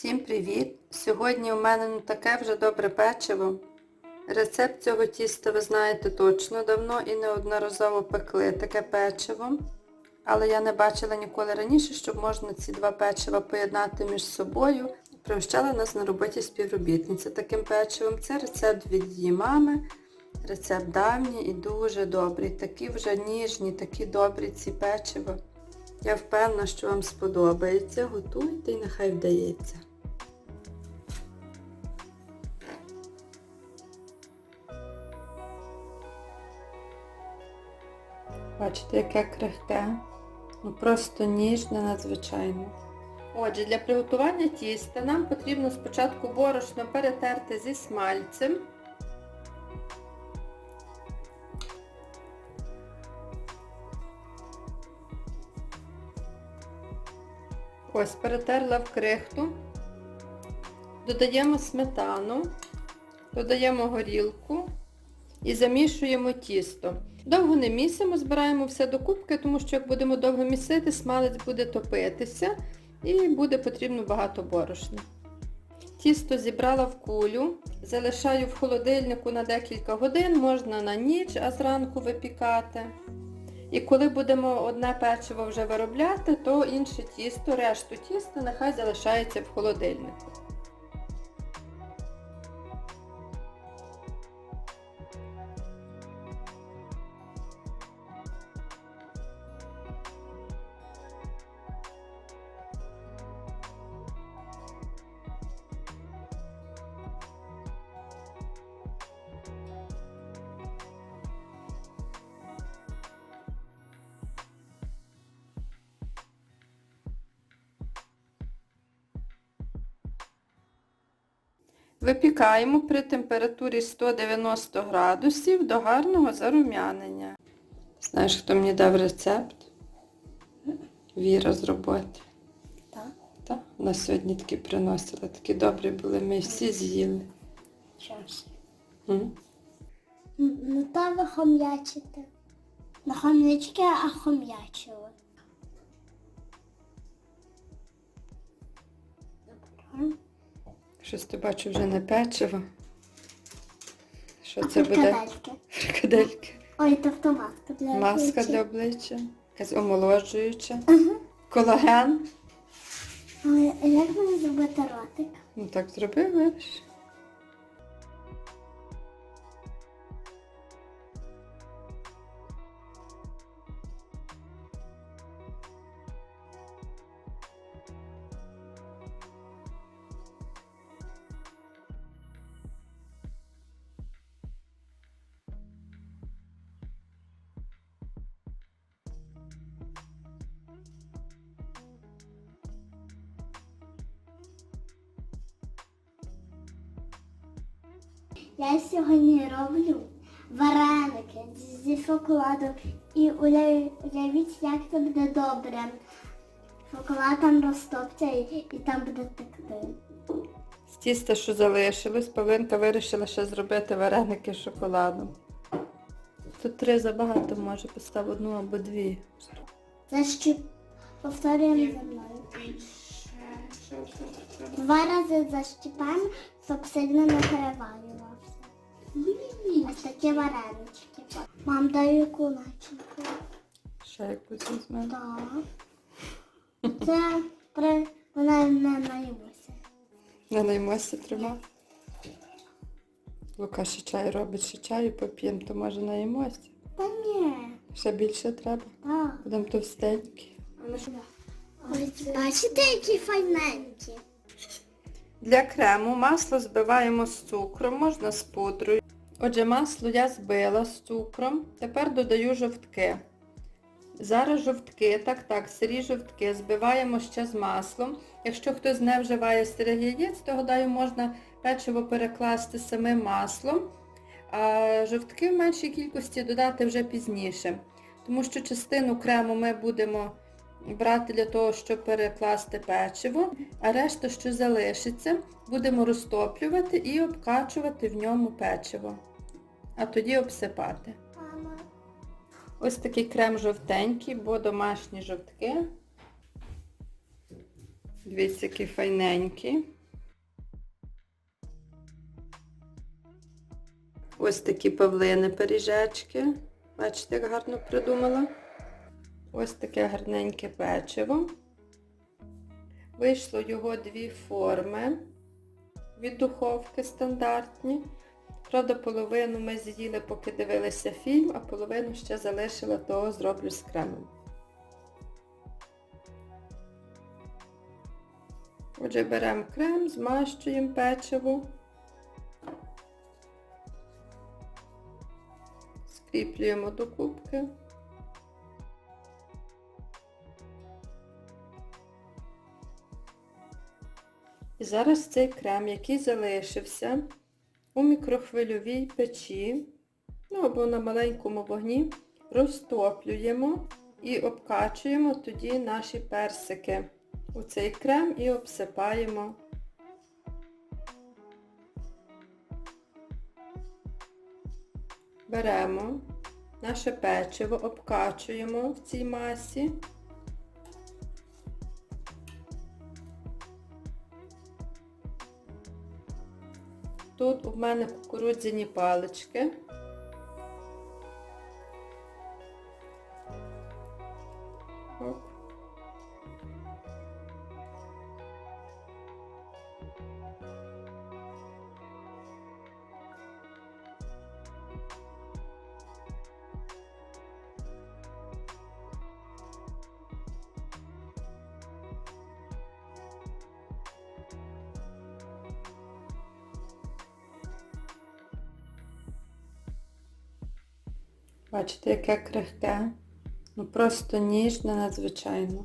Всім привіт! Сьогодні у мене ну, таке вже добре печиво. Рецепт цього тіста ви знаєте точно давно і неодноразово пекли таке печиво. Але я не бачила ніколи раніше, щоб можна ці два печива поєднати між собою. Пригощала нас на роботі співробітниця таким печивом. Це рецепт від її мами. Рецепт давній і дуже добрий. Такі вже ніжні, такі добрі ці печива. Я впевнена, що вам сподобається. Готуйте і нехай вдається. Бачите, яке крихке. Ну просто ніжне надзвичайно. Отже, для приготування тіста нам потрібно спочатку борошно перетерти зі смальцем. Ось, перетерла в крихту. Додаємо сметану, додаємо горілку і замішуємо тісто. Довго не місимо, збираємо все докупки, тому що як будемо довго місити, смалець буде топитися і буде потрібно багато борошна. Тісто зібрала в кулю, залишаю в холодильнику на декілька годин, можна на ніч, а зранку випікати. І коли будемо одне печиво вже виробляти, то інше тісто, решту тіста нехай залишається в холодильнику. Випікаємо при температурі 190 градусів до гарного зарум'янення. Знаєш, хто мені дав рецепт? Віра з роботи. Так. Так, вона сьогодні такі приносила, такі добрі були, ми всі з'їли. Щас. Ну та ви хом'ячите. Не хом'ячки, а хом'ячили. Добре. Щось ти бачу вже не печиво. Що це буде? Фрикадельки. Фрикадельки. Ой, тобто маска для Маска для обличчя. Якась омолоджуюча. Ага. Колаген. Ой, а як мені зробити ротик? Ну так зробив, видиш. Я сьогодні роблю вареники зі шоколаду. І уяв- уявіть, як це буде добре. Шоколад там розтопиться і, там буде текти. З тіста, що залишилось, Павлинка вирішила ще зробити вареники з шоколадом. Тут три забагато може, постав одну або дві. Защіп... Повторюємо за мною. Два рази защіпаємо, щоб сильно не перевалювався. Ось такі варенички. Мам, дай яку начинку. Ще якусь візьмемо. Так. Це при... вона не наїлася. Не наймося трима. Лука ще чай робить, ще чаю поп'ємо, то може наїмося. Та ні. Ще більше треба. Так. Будемо товстенькі. Ось бачите, які файненькі. Для крему масло збиваємо з цукром, можна з пудрою. Отже, масло я збила з цукром. Тепер додаю жовтки. Зараз жовтки, так, так, сирі жовтки збиваємо ще з маслом. Якщо хтось не вживає сирих яєць, то гадаю, можна печиво перекласти самим маслом, а жовтки в меншій кількості додати вже пізніше. Тому що частину крему ми будемо брати для того, щоб перекласти печиво, а решта, що залишиться, будемо розтоплювати і обкачувати в ньому печиво. А тоді обсипати. Ось такий крем жовтенький, бо домашні жовтки. Дивіться, які файненькі. Ось такі павлини пиріжечки. Бачите, як гарно придумала. Ось таке гарненьке печиво. Вийшло його дві форми від духовки стандартні. Правда, половину ми з'їли, поки дивилися фільм, а половину ще залишила, того зроблю з кремом. Отже, беремо крем, змащуємо печиво. Скріплюємо до кубки. І зараз цей крем, який залишився у мікрохвильовій печі, ну або на маленькому вогні, розтоплюємо і обкачуємо тоді наші персики у цей крем і обсипаємо. Беремо наше печиво, обкачуємо в цій масі. Тут у мене кукурудзяні палички. Оп. Бачите, яке крихке. Ну просто ніжне надзвичайно.